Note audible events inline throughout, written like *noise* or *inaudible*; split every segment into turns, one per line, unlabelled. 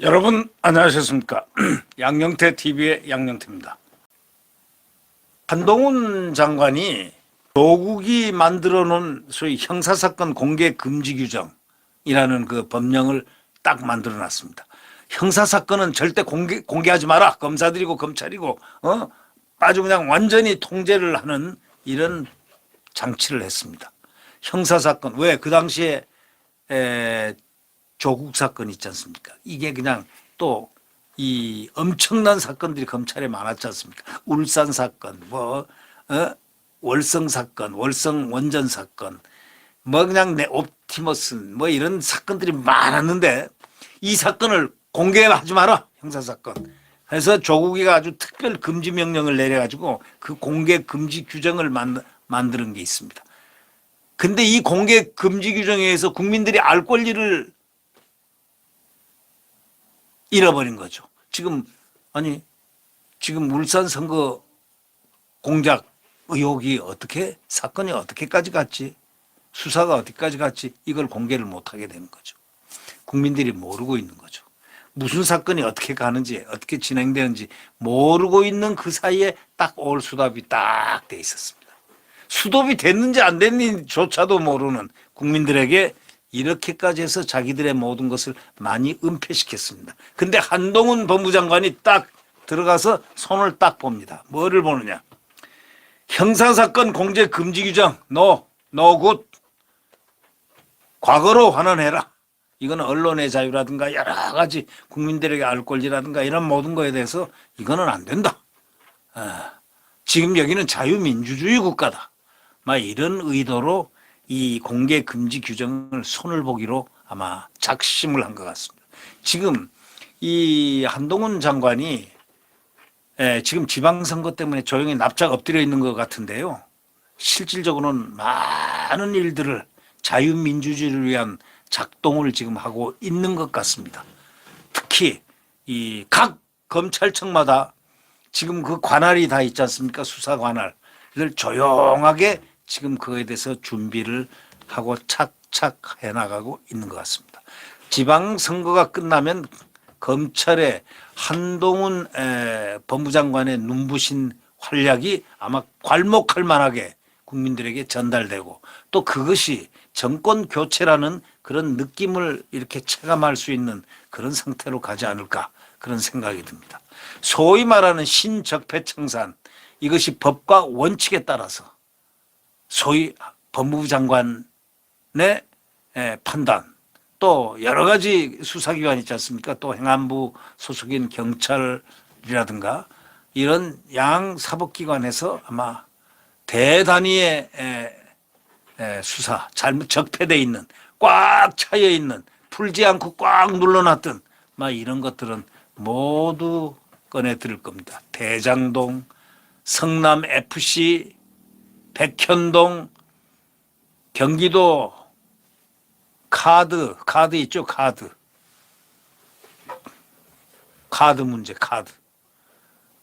여러분 안녕하셨습니까? *clears throat* 양영태 TV의 양영태입니다. 한동훈 장관이 조국이 만들어 놓은 소위 형사사건 공개 금지 규정이라는 그 법령을 딱 만들어 놨습니다. 형사사건은 절대 공개, 공개하지 마라. 검사들이고 검찰이고, 어? 아주 그냥 완전히 통제를 하는 이런 장치를 했습니다. 형사사건. 왜? 그 당시에 에, 조국 사건 있지 않습니까? 이게 그냥 또 이 엄청난 사건들이 검찰에 많았지 않습니까? 울산 사건, 뭐, 어? 월성 사건, 월성 원전 사건, 뭐 그냥 내 옵티머스, 뭐 이런 사건들이 많았는데 이 사건을 공개하지 마라. 형사사건. 그래서 조국이가 아주 특별 금지 명령을 내려가지고 그 공개 금지 규정을 만, 만드는 게 있습니다. 근데 이 공개 금지 규정에 의해서 국민들이 알 권리를 잃어버린 거죠. 지금 아니 지금 울산 선거 공작 의혹이 어떻게 사건이 어떻게까지 갔지 수사가 어디까지 갔지 이걸 공개를 못하게 되는 거죠. 국민들이 모르고 있는 거죠. 무슨 사건이 어떻게 가는지 어떻게 진행되는지 모르고 있는 그 사이에 딱 올 수답이 딱 돼 있었습니다. 수답이 됐는지 안 됐는지조차도 모르는 국민들에게 이렇게까지 해서 자기들의 모든 것을 많이 은폐시켰습니다. 근데 한동훈 법무장관이 딱 들어가서 손을 딱 봅니다. 뭐를 보느냐. 형사사건 공개 금지 규정, 노, 노굿. 과거로 환원해라. 이거는 언론의 자유라든가 여러 가지 국민들에게 알 권리라든가 이런 모든 거에 대해서 이거는 안 된다. 아, 지금 여기는 자유민주주의 국가다. 막 이런 의도로 이 공개 금지 규정을 손을 보기로 아마 작심을 한 것 같습니다. 지금 이 한동훈 장관이 예, 지금 지방선거 때문에 조용히 납작 엎드려 있는 것 같은데요. 실질적으로는 많은 일들을 자유민주주의를 위한 작동을 지금 하고 있는 것 같습니다. 특히 이 각 검찰청마다 지금 그 관할이 다 있지 않습니까? 수사 관할을 조용하게 지금 그거에 대해서 준비를 하고 착착 해나가고 있는 것 같습니다. 지방선거가 끝나면 검찰의 한동훈 에, 법무장관의 눈부신 활약이 아마 괄목할 만하게 국민들에게 전달되고 또 그것이 정권 교체라는 그런 느낌을 이렇게 체감할 수 있는 그런 상태로 가지 않을까 그런 생각이 듭니다. 소위 말하는 신적폐청산 이것이 법과 원칙에 따라서 소위 법무부 장관의 에, 판단 또 여러 가지 수사기관 있지 않습니까? 또 행안부 소속인 경찰이라든가 이런 양 사법기관에서 아마 대단위의 에, 에, 수사 잘못 적폐돼 있는 꽉 차여 있는 풀지 않고 꽉 눌러놨던 막 이런 것들은 모두 꺼내 들을 겁니다. 대장동, 성남 FC, 백현동, 경기도 카드, 카드 있죠, 카드. 카드 문제, 카드.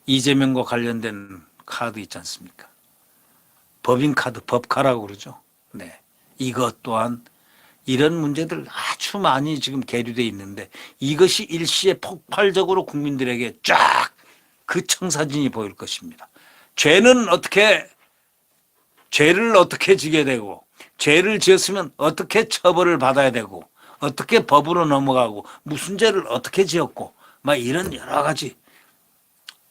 이재명과 관련된 카드 있지 않습니까? 법인카드, 법카라고 그러죠. 네. 이것 또한 이런 문제들 아주 많이 지금 계류돼 있는데 이것이 일시에 폭발적으로 국민들에게 쫙 그 청사진이 보일 것입니다. 죄는 어떻게 죄를 어떻게 지게 되고 죄를 지었으면 어떻게 처벌을 받아야 되고 어떻게 법으로 넘어가고 무슨 죄를 어떻게 지었고 막 이런 여러 가지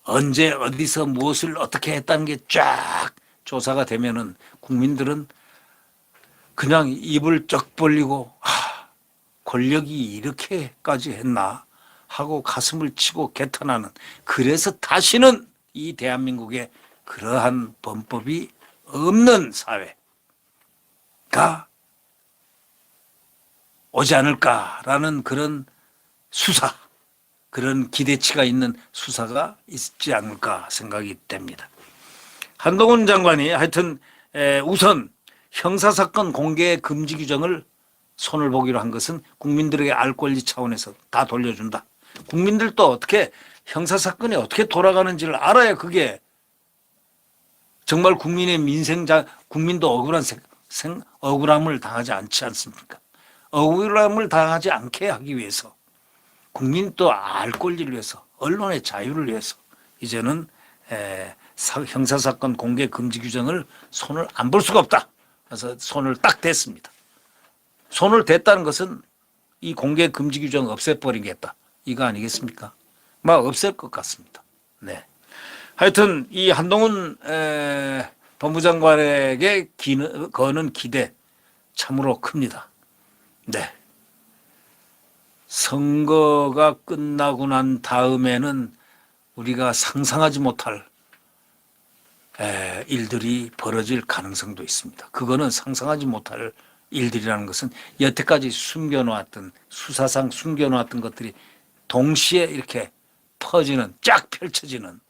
언제 어디서 무엇을 어떻게 했다는 게 쫙 조사가 되면은 국민들은 그냥 입을 쩍 벌리고 하, 권력이 이렇게까지 했나 하고 가슴을 치고 개탄하는 그래서 다시는 이 대한민국에 그러한 범법이 없는 사회가 오지 않을까라는 그런 수사, 그런 기대치가 있는 수사가 있지 않을까 생각이 됩니다. 한동훈 장관이 하여튼 우선 형사사건 공개 금지 규정을 손을 보기로 한 것은 국민들에게 알 권리 차원에서 다 돌려준다. 국민들도 어떻게 형사사건이 어떻게 돌아가는지를 알아야 그게 정말 국민의 민생자, 국민도 억울한 생, 억울함을 당하지 않지 않습니까? 억울함을 당하지 않게 하기 위해서 국민 또 알 권리를 위해서 언론의 자유를 위해서 이제는 에, 사- 형사사건 공개 금지 규정을 손을 안 볼 수가 없다. 그래서 손을 딱 댔습니다. 손을 댔다는 것은 이 공개 금지 규정 없애버리겠다. 이거 아니겠습니까? 막 없앨 것 같습니다. 네. 하여튼 이 한동훈 에, 법무 장관에게 기는, 거는 기대 참으로 큽니다. 네. 선거가 끝나고 난 다음에는 우리가 상상하지 못할 에, 일들이 벌어질 가능성도 있습니다. 그거는 상상하지 못할 일들이라는 것은 여태까지 숨겨놓았던 수사상 숨겨놓았던 것들이 동시에 이렇게 퍼지는 쫙 펼쳐지는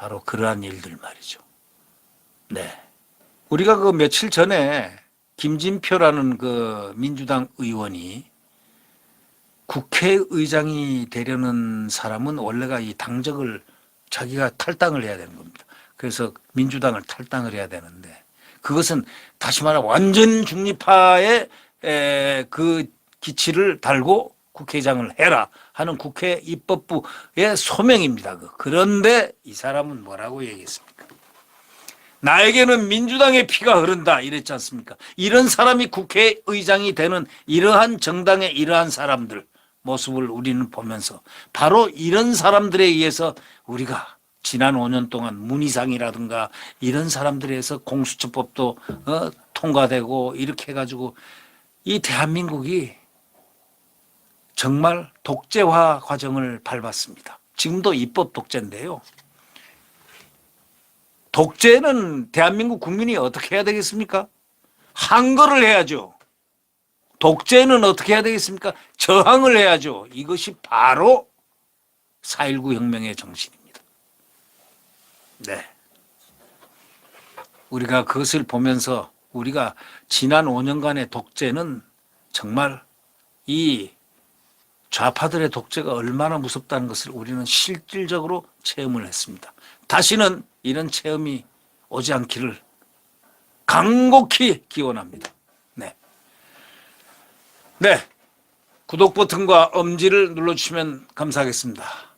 바로 그러한 일들 말이죠. 네. 우리가 그 며칠 전에 김진표라는 그 민주당 의원이 국회의장이 되려는 사람은 원래가 이 당적을 자기가 탈당을 해야 되는 겁니다. 그래서 민주당을 탈당을 해야 되는데 그것은 다시 말해 완전 중립파의 에, 그 기치를 달고 국회의장을 해라 하는 국회 입법부의 소명입니다. 그. 그런데 이 사람은 뭐라고 얘기했습니까? 나에게는 민주당의 피가 흐른다 이랬지 않습니까? 이런 사람이 국회의장이 되는 이러한 정당의 이러한 사람들 모습을 우리는 보면서 바로 이런 사람들에 의해서 우리가 지난 5년 동안 문희상이라든가 이런 사람들에 의해서 공수처법도 어, 통과되고 이렇게 해가지고 이 대한민국이 정말 독재화 과정을 밟았습니다. 지금도 입법 독재인데요. 독재는 대한민국 국민이 어떻게 해야 되겠습니까? 항거를 해야죠. 독재는 어떻게 해야 되겠습니까? 저항을 해야죠. 이것이 바로 4.19 혁명의 정신입니다. 네. 우리가 그것을 보면서 우리가 지난 5년간의 독재는 정말 이 좌파들의 독재가 얼마나 무섭다는 것을 우리는 실질적으로 체험을 했습니다. 다시는 이런 체험이 오지 않기를 간곡히 기원합니다. 네. 네. 구독 버튼과 엄지를 눌러주시면 감사하겠습니다.